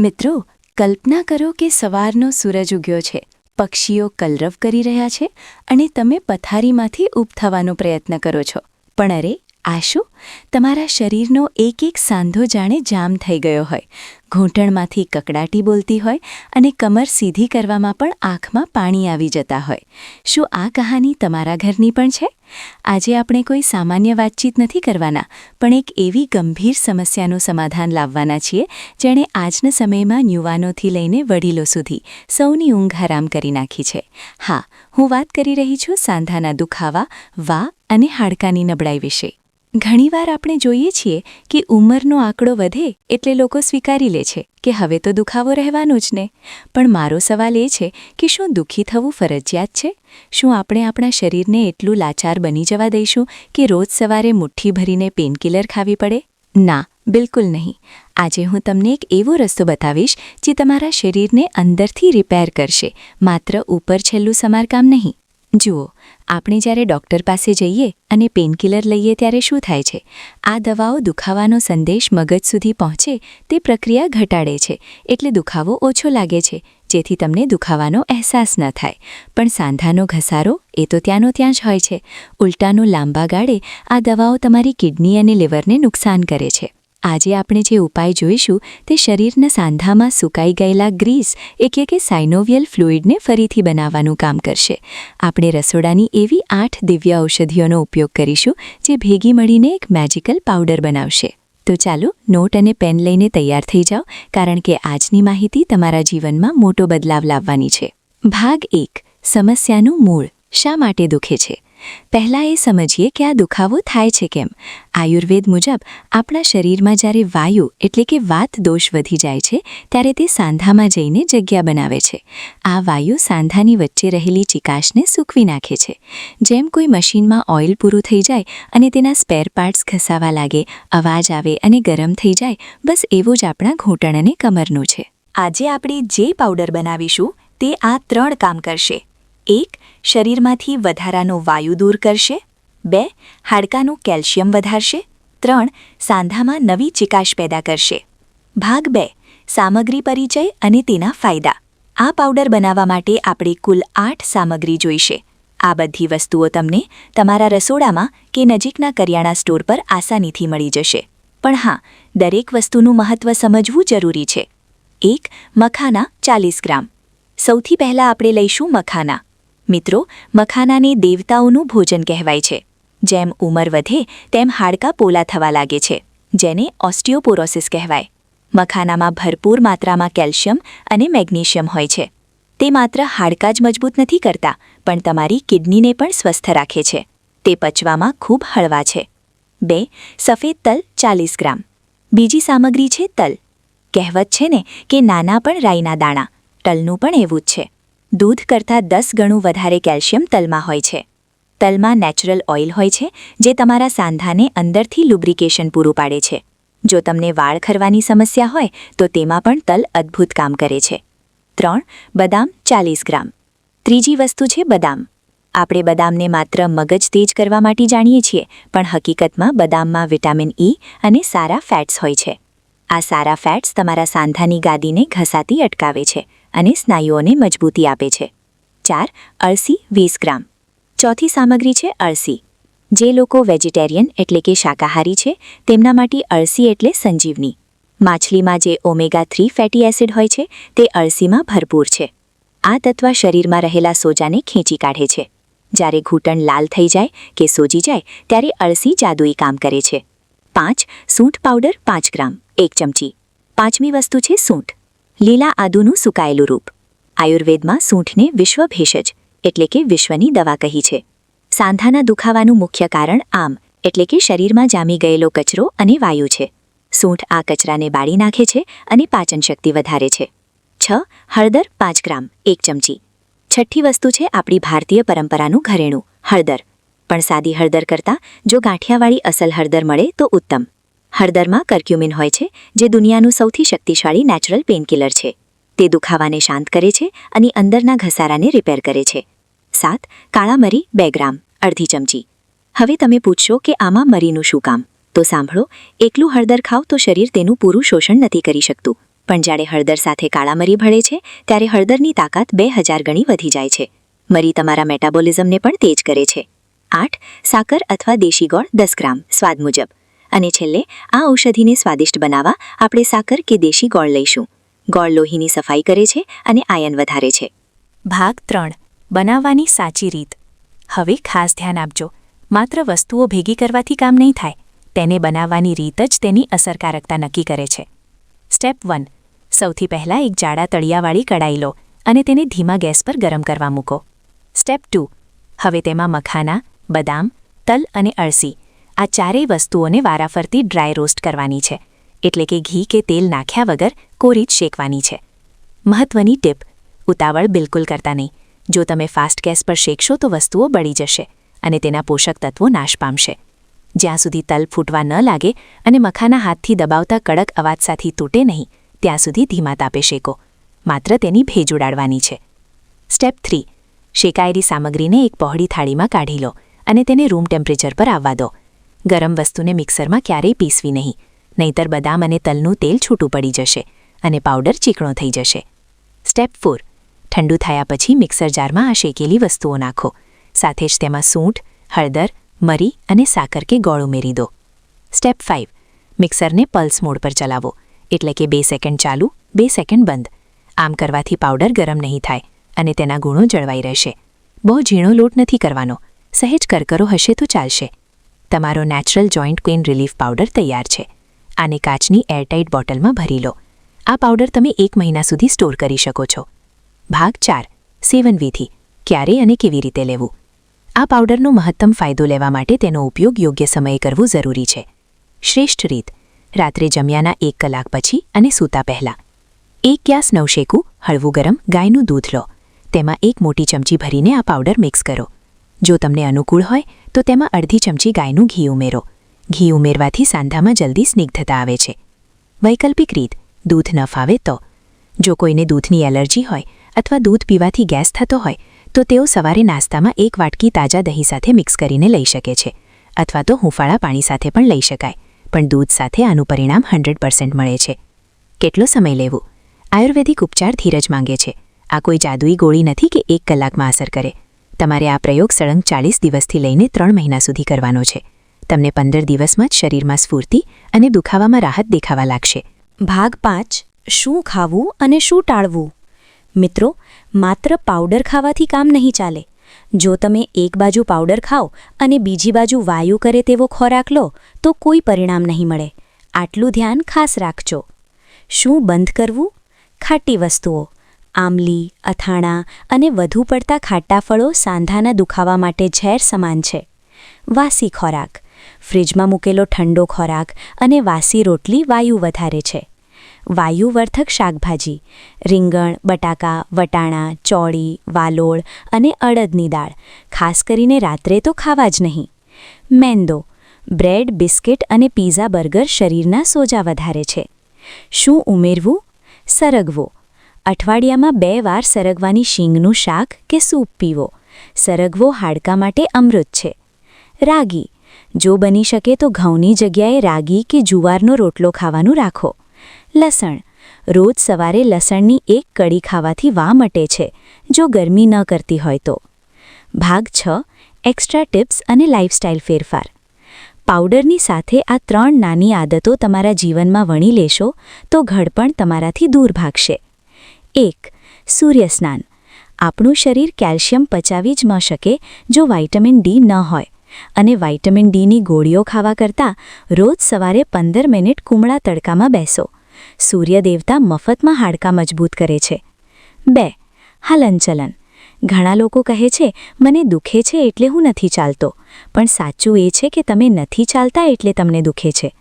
મિત્રો, કલ્પના કરો કે સવારનો સૂરજ ઉગ્યો છે. પક્ષીઓ કલરવ કરી રહ્યા છે અને તમે પથારીમાંથી ઊભ થવાનો પ્રયત્ન કરો છો. પણ અરે આ શું તમારા શરીરનો એક એક સાંધો જાણે જામ થઈ ગયો હોય. ઘૂંટણમાંથી કકડાટી બોલતી હોય અને કમર સીધી કરવામાં પણ આંખમાં પાણી આવી જતા હોય. શું આ કહાની તમારા ઘરની પણ છે? આજે આપણે કોઈ સામાન્ય વાતચીત નથી કરવાના, પણ એક એવી ગંભીર સમસ્યાનું સમાધાન લાવવાના છીએ, જેણે આજના સમયમાં યુવાનોથી લઈને વડીલો સુધી સૌની ઊંઘ હરામ કરી નાખી છે. હા, હું વાત કરી રહી છું સાંધાના દુખાવા, વા અને હાડકાની નબળાઈ વિશે. ઘણીવાર આપણે જોઈએ છીએ કે ઉંમરનો આંકડો વધે એટલે લોકો સ્વીકારી લે છે કે હવે તો દુખાવો રહેવાનો જ ને. પણ મારો સવાલ એ છે કે શું દુઃખી થવું ફરજિયાત છે? શું આપણે આપણા શરીરને એટલું લાચાર બની જવા દઈશું કે રોજ સવારે મુઠ્ઠી ભરીને પેનકિલર ખાવી પડે? ના, બિલકુલ નહીં. આજે હું તમને એક એવો રસ્તો બતાવીશ જે તમારા શરીરને અંદરથી રિપેર કરશે, માત્ર ઉપર છેલ્લું સમારકામ નહીં. જુઓ, આપણે જ્યારે ડૉક્ટર પાસે જઈએ અને પેનકિલર લઈએ ત્યારે શું થાય છે? આ દવાઓ દુખાવાનો સંદેશ મગજ સુધી પહોંચે, તે પ્રક્રિયા ઘટાડે છે, એટલે દુખાવો ઓછો લાગે છે, જેથી તમને દુખાવાનો અહેસાસ ન થાય. પણ સાંધાનો ઘસારો એ તો ત્યાંનો ત્યાં જ હોય છે. ઉલટાનું લાંબા ગાળે આ દવાઓ તમારી કિડની અને લીવરને નુકસાન કરે છે. આજે આપણે જે ઉપાય જોઈશું તે શરીરના સાંધામાં સુકાઈ ગયેલા ગ્રીસ એટલે કે સાઇનોવિયલ ફ્લુઇડને ફરીથી બનાવવાનું કામ કરશે. આપણે રસોડાની એવી આઠ દિવ્ય ઔષધિઓનો ઉપયોગ કરીશું જે ભેગી મળીને એક મેજિકલ પાવડર બનાવશે. તો ચાલો નોટ અને પેન લઈને તૈયાર થઈ જાઓ, કારણ કે આજની માહિતી તમારા જીવનમાં મોટો બદલાવ લાવવાની છે. ભાગ એક, સમસ્યાનું મૂળ. શા માટે દુખે છે? પહેલાં એ સમજીએ કે આ દુખાવો થાય છે કેમ. આયુર્વેદ મુજબ, આપણા શરીરમાં જ્યારે વાયુ એટલે કે વાત દોષ વધી જાય છે, ત્યારે તે સાંધામાં જઈને જગ્યા બનાવે છે. આ વાયુ સાંધાની વચ્ચે રહેલી ચિકાશને સૂકવી નાખે છે. જેમ કોઈ મશીનમાં ઓઇલ પૂરું થઈ જાય અને તેના સ્પેર પાર્ટ્સ ઘસાવા લાગે, અવાજ આવે અને ગરમ થઈ જાય, બસ એવું જ આપણા ઘૂંટણ અને કમરનું છે. આજે આપણે જે પાવડર બનાવીશું, તે આ ત્રણ કામ કરશે. એક, શરીરમાંથી વધારાનો વાયુ દૂર કરશે. બે, હાડકાનું કેલ્શિયમ વધારશે. ત્રણ, સાંધામાં નવી ચિકાશ પેદા કરશે. ભાગ બે, સામગ્રી પરિચય અને તેના ફાયદા. આ પાવડર બનાવવા માટે આપણે કુલ આઠ સામગ્રી જોઈશે. આ બધી વસ્તુઓ તમને તમારા રસોડામાં કે નજીકના કરિયાણા સ્ટોર પર આસાનીથી મળી જશે. પણ હા, દરેક વસ્તુનું મહત્વ સમજવું જરૂરી છે. એક, મખાના ચાલીસ ગ્રામ. સૌથી પહેલાં આપણે લઈશું મખાના. મિત્રો, મખાનાને દેવતાઓનું ભોજન કહેવાય છે. જેમ ઉંમર વધે, તેમ હાડકાં પોલા થવા લાગે છે, જેને ઓસ્ટિયોપોરોસિસ કહેવાય. મખાનામાં ભરપૂર માત્રામાં કેલ્શિયમ અને મેગ્નેશિયમ હોય છે. તે માત્ર હાડકાં જ મજબૂત નથી કરતા, પણ તમારી કિડનીને પણ સ્વસ્થ રાખે છે. તે પચવામાં ખૂબ હળવા છે. બે, સફેદ તલ ચાલીસ ગ્રામ. બીજી સામગ્રી છે તલ. કહેવત છે ને કે નાના પણ રાઈના દાણા. તલનું પણ એવું જ છે. દૂધ કરતાં દસ ગણું વધારે કેલ્શિયમ તલમાં હોય છે. તલમાં નેચરલ ઓઇલ હોય છે, જે તમારા સાંધાને અંદરથી લુબ્રિકેશન પૂરું પાડે છે. જો તમને વાળ ખરવાની સમસ્યા હોય, તો તેમાં પણ તલ અદ્ભુત કામ કરે છે. ત્રણ, બદામ ચાલીસ ગ્રામ. ત્રીજી વસ્તુ છે બદામ. આપણે બદામને માત્ર મગજ તેજ કરવા માટે જાણીએ છીએ, પણ હકીકતમાં બદામમાં વિટામિન ઈ અને સારા ફેટ્સ હોય છે. આ સારા ફેટ્સ તમારા સાંધાની ગાદીને ઘસાતી અટકાવે છે. અને સ્નાયુઓને મજબૂતી આપે છે. ચાર, અળસી વીસ ગ્રામ. ચોથી સામગ્રી છે અળસી. જે લોકો વેજીટેરિયન એટલે કે શાકાહારી છે, તેમના માટે અળસી એટલે સંજીવની. માછલીમાં જે ઓમેગા થ્રી ફેટી એસિડ હોય છે, તે અળસીમાં ભરપૂર છે. આ તત્વ શરીરમાં રહેલા સોજાને ખેંચી કાઢે છે. જ્યારે ઘૂંટણ લાલ થઈ જાય કે સોજી જાય, ત્યારે અળસી જાદુઈ કામ કરે છે. પાંચ, સૂંઠ પાવડર પાંચ ગ્રામ, એક ચમચી. પાંચમી વસ્તુ છે સૂંઠ. લીલા આદુનું સુકાયેલું રૂપ. આયુર્વેદમાં સૂંઠને વિશ્વ ભેષજ, એટલે કે વિશ્વની દવા કહી છે. સાંધાના દુખાવાનું મુખ્ય કારણ આમ, એટલે કે શરીરમાં જામી ગયેલો કચરો અને વાયુ છે. સૂંઠ આ કચરાને બાળી નાખે છે અને પાચન શક્તિ વધારે છે. છ, હળદર પાંચ ગ્રામ, એક ચમચી. છઠ્ઠી વસ્તુ છે આપણી ભારતીય પરંપરાનું ઘરેણું, હળદર. પણ સાદી હળદર કરતાં જો ગાંઠિયાવાળી અસલ હળદર મળે તો ઉત્તમ. હળદરમાં કર્ક્યુમિન હોય છે, જે દુનિયાનું સૌથી શક્તિશાળી નેચરલ પેનકિલર છે. તે દુખાવાને શાંત કરે છે અને અંદરના ઘસારાને રિપેર કરે છે. સાત, કાળા મરી બે ગ્રામ, અડધી ચમચી. હવે તમે પૂછશો કે આમાં મરીનું શું કામ? તો સાંભળો, એકલું હળદર ખાવ તો શરીર તેનું પૂરું શોષણ નથી કરી શકતું. પણ જ્યારે હળદર સાથે કાળા મરી ભળે છે, ત્યારે હળદરની તાકાત બે હજાર ગણી વધી જાય છે. મરી તમારા મેટાબોલિઝમને પણ તેજ કરે છે. આઠ, સાકર અથવા દેશી ગોળ દસ ગ્રામ, સ્વાદ મુજબ. અને છેલ્લે આ ઔષધિને સ્વાદિષ્ટ બનાવવા આપણે સાકર કે દેશી ગોળ લઈશું. ગોળ લોહીની સફાઈ કરે છે અને આયન વધારે છે. ભાગ ત્રણ. બનાવવાની સાચી રીત. હવે ખાસ ધ્યાન આપજો. માત્ર વસ્તુઓ ભેગી કરવાથી કામ નહીં થાય. તેને બનાવવાની રીત જ તેની અસરકારકતા નક્કી કરે છે. Step one. સૌથી પહેલાં એક જાડા તળિયાવાળી કડાઈ લો અને તેને ધીમા ગેસ પર ગરમ કરવા મૂકો. Step two. હવે તેમાં મખાના, બદામ, તલ અને અળસી આ ચારેય વસ્તુઓને વારાફરતી ડ્રાય રોસ્ટ કરવાની છે. એટલે કે ઘી કે તેલ નાખ્યા વગર કોરી જ શેકવાની છે. મહત્વની ટીપ, ઉતાવળ બિલકુલ કરતા નહીં. જો તમે ફાસ્ટ ગેસ પર શેકશો તો વસ્તુઓ બળી જશે અને તેના પોષક તત્વો નાશ પામશે. જ્યાં સુધી તલ ફૂટવા ન લાગે અને મખાના હાથથી દબાવતા કડક અવાજ સાથે તૂટે નહીં, ત્યાં સુધી ધીમા તાપે શેકો. માત્ર તેની ભેજ ઉડાડવાની છે. સ્ટેપ થ્રી, શેકાયેલી સામગ્રીને એક પહોળી થાળીમાં કાઢી લો અને તેને રૂમ ટેમ્પરેચર પર આવવા દો. ગરમ વસ્તુને મિક્સરમાં ક્યારેય પીસવી નહીં. નહીતર બદામ અને તલનું તેલ છૂટું પડી જશે અને પાવડર ચીકણો થઈ જશે. Step four. ઠંડુ થયા પછી મિક્સર જારમાં આ શેકેલી વસ્તુઓ નાખો. સાથે જ તેમાં સૂંઠ, હળદર, મરી અને સાકર કે ગોળ ઉમેરી દો. સ્ટેપ ફાઇવ મિક્સરને પલ્સ મોડ પર ચલાવો. એટલે કે બે સેકન્ડ ચાલુ, બે સેકન્ડ બંધ. આમ કરવાથી પાવડર ગરમ નહીં થાય અને તેના ગુણો જળવાઈ રહેશે. બહુ ઝીણો લોટ નથી કરવાનો. સહેજ કરકરો હશે તો ચાલશે. તમારો natural joint pain relief powder તૈયાર છે. આને કાચની એરટાઇટ બોટલમાં ભરી લો. આ પાવડર તમે એક મહિના સુધી સ્ટોર કરી શકો છો. ભાગ ચાર, સેવન વિધિ. ક્યારે અને કેવી રીતે લેવું? આ પાવડરનો મહત્તમ ફાયદો લેવા માટે તેનો ઉપયોગ યોગ્ય સમયે કરવું જરૂરી છે. શ્રેષ્ઠ રીત. રાત્રે જમ્યાના એક કલાક પછી અને સૂતા પહેલાં. એક ગ્યાસ નવશેકું હળવું ગરમ ગાયનું દૂધ લો. તેમાં એક મોટી ચમચી ભરીને આ પાવડર મિક્સ કરો. જો તમને અનુકૂળ હોય તો તેમાં અડધી ચમચી ગાયનું ઘી ઉમેરો. ઘી ઉમેરવાથી સાંધામાં જલ્દી સ્નિગ્ધતા આવે છે. વૈકલ્પિક રીત, દૂધ ન ફાવે તો. જો કોઈને દૂધની એલર્જી હોય અથવા દૂધ પીવાથી ગેસ થતો હોય, તો તેઓ સવારે નાસ્તામાં એક વાટકી તાજા દહીં સાથે મિક્સ કરીને લઈ શકે છે. અથવા તો હુંફાળા પાણી સાથે પણ લઈ શકાય, પણ દૂધ સાથે આનું પરિણામ હંડ્રેડ મળે છે. કેટલો સમય લેવો? આયુર્વેદિક ઉપચાર ધીરજ માંગે છે. આ કોઈ જાદુઈ ગોળી નથી કે એક કલાકમાં અસર કરે. તમારે આ પ્રયોગ સળંગ ચાલીસ દિવસથી લઈને ત્રણ મહિના સુધી કરવાનો છે. તમને પંદર દિવસમાં જ શરીરમાં સ્ફૂર્તિ અને દુખાવામાં રાહત દેખાવા લાગશે. ભાગ પાંચ, શું ખાવું અને શું ટાળવું? મિત્રો, માત્ર પાવડર ખાવાથી કામ નહીં ચાલે. જો તમે એક બાજુ પાવડર ખાઓ અને બીજી બાજુ વાયુ કરે તેવો ખોરાક લો, તો કોઈ પરિણામ નહીં મળે. આટલું ધ્યાન ખાસ રાખજો. શું બંધ કરવું? ખાટી વસ્તુઓ. આમલી અથાણા અને વધુ પડતા ખાટા ફળો સાંધાના દુખાવા માટે ઝેર સમાન છે. વાસી ખોરાક. ફ્રિજમાં મૂકેલો ઠંડો ખોરાક અને વાસી રોટલી વાયુ વધારે છે. વાયુવર્ધક શાકભાજી. રીંગણ, બટાકા, વટાણા, ચોળી, વાલોળ અને અડદની દાળ. ખાસ કરીને રાત્રે તો ખાવા જ નહીં. મેંદો. બ્રેડ, બિસ્કિટ અને પીઝા બર્ગર શરીરના સોજા વધારે છે. શું ઉમેરવું? સરગવો. અઠવાડિયામાં બે વાર સરગવાની શીંગનું શાક કે સૂપ પીવો. સરગવો હાડકા માટે અમૃત છે. રાગી. જો બની શકે તો ઘઉંની જગ્યાએ રાગી કે જુવારનો રોટલો ખાવાનું રાખો. લસણ. રોજ સવારે લસણની એક કડી ખાવાથી વા મટે છે, જો ગરમી ન કરતી હોય તો. ભાગ છ. એક્સ્ટ્રા ટિપ્સ અને લાઇફસ્ટાઇલ ફેરફાર. પાવડરની સાથે આ ત્રણ નાની આદતો તમારા જીવનમાં વણી લેશો, તો ઘડપણ તમારાથી દૂર ભાગશે. એક, સૂર્યસ્નાન. આપણું શરીર કેલ્શિયમ પચાવી જ ન શકે જો વાઇટામિન ડી ન હોય. અને વાઇટામિન ડીની ગોળીઓ ખાવા કરતાં રોજ સવારે પંદર મિનિટ કુમળા તડકામાં બેસો. સૂર્યદેવતા મફતમાં હાડકાં મજબૂત કરે છે. બે, હલનચલન. ઘણા લોકો કહે છે, મને દુખે છે એટલે હું નથી ચાલતો. પણ સાચું એ છે કે તમે નથી ચાલતા એટલે તમને દુખે છે.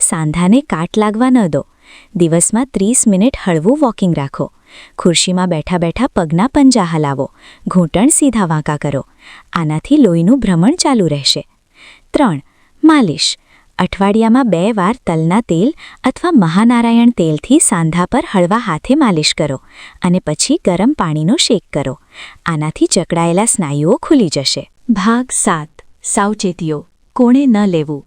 સાંધાને કાટ લાગવા ન દો. દિવસમાં ત્રીસ મિનિટ હળવું વોકિંગ રાખો. ખુરશીમાં બેઠા બેઠા પગના પંજા હલાવો. ઘૂંટણ સીધા વાંકા કરો. આનાથી લોહીનું ભ્રમણ ચાલુ રહેશે. ત્રણ, માલિશ. અઠવાડિયામાં બે વાર તલના તેલ અથવા મહાનારાયણ તેલથી સાંધા પર હળવા હાથે માલિશ કરો અને પછી ગરમ પાણીનો શેક કરો. આનાથી જકડાયેલા સ્નાયુઓ ખુલી જશે. ભાગ સાત, સાવચેતીઓ. કોણે ન લેવું.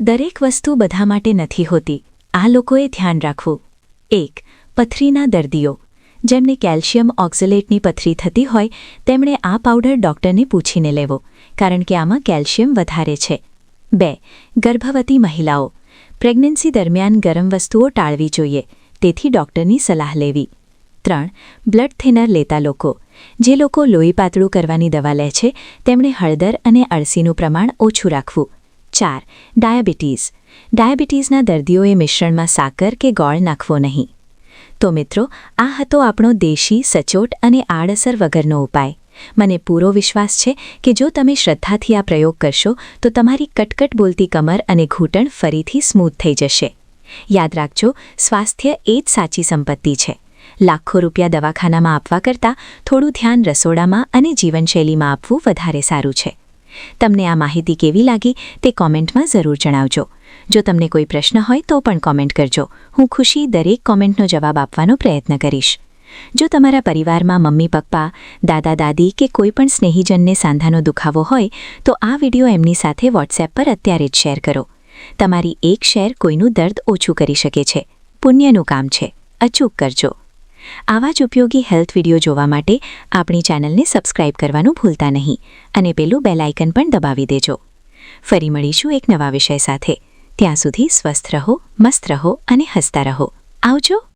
દરેક વસ્તુ બધા માટે નથી હોતી. આ લોકોએ ધ્યાન રાખવું. એક, પથરીના દર્દીઓ. જેમને કેલ્શિયમ ઓક્ઝલેટની પથરી થતી હોય, તેમણે આ પાવડર ડૉક્ટરને પૂછીને લેવો, કારણ કે આમાં કેલ્શિયમ વધારે છે. બે, ગર્ભવતી મહિલાઓ. પ્રેગ્નન્સી દરમિયાન ગરમ વસ્તુઓ ટાળવી જોઈએ, તેથી ડૉક્ટરની સલાહ લેવી. ત્રણ, બ્લડ થિનર લેતા લોકો. જે લોકો લોહી પાતળું કરવાની દવા લે છે, તેમણે હળદર અને અળસીનું પ્રમાણ ઓછું રાખવું. ચાર, ડાયાબિટીસ. ડાયાબિટીસના દર્દીઓએ મિશ્રણમાં સાકર કે ગોળ નાખવો નહીં. તો મિત્રો, આ હતો આપણો દેશી, સચોટ અને આડઅસર વગરનો ઉપાય. મને પૂરો વિશ્વાસ છે કે જો તમે શ્રદ્ધાથી આ પ્રયોગ કરશો, તો તમારી કટકટ બોલતી કમર અને ઘૂંટણ ફરીથી સ્મૂથ થઈ જશે. યાદ રાખજો, સ્વાસ્થ્ય એ જ સાચી સંપત્તિ છે. લાખો રૂપિયા દવાખાનામાં આપવા કરતાં થોડું ધ્યાન રસોડામાં અને જીવનશૈલીમાં આપવું વધારે સારું છે. તમને આ માહિતી કેવી લાગી તે કોમેન્ટમાં જરૂર જણાવજો. જો તમને કોઈ પ્રશ્ન હોય તો પણ કોમેન્ટ કરજો. હું ખુશી દરેક કોમેન્ટનો જવાબ આપવાનો પ્રયત્ન કરીશ. જો તમારા પરિવારમાં મમ્મી, પપ્પા, દાદા, દાદી કે કોઈ પણ સ્નેહીજનને સાંધાનો દુખાવો હોય, તો આ વિડિયો એમની સાથે વોટ્સએપ પર અત્યારે જ શેર કરો. તમારી એક શેર કોઈનું દર્દ ઓછું કરી શકે છે. પુણ્યનું કામ છે. અચૂક કરજો. આવા જ ઉપયોગી હેલ્થ વીડિયો જોવા માટે આપણી ચેનલને સબસ્ક્રાઇબ કરવાનું ભૂલતા નહીં અને પેલું બેલ આઇકન પણ દબાવી દેજો. ફરી મળીશું એક નવા વિષય સાથે. ત્યાં સુધી સ્વસ્થ રહો, મસ્ત રહો અને હસતા રહો. આવજો!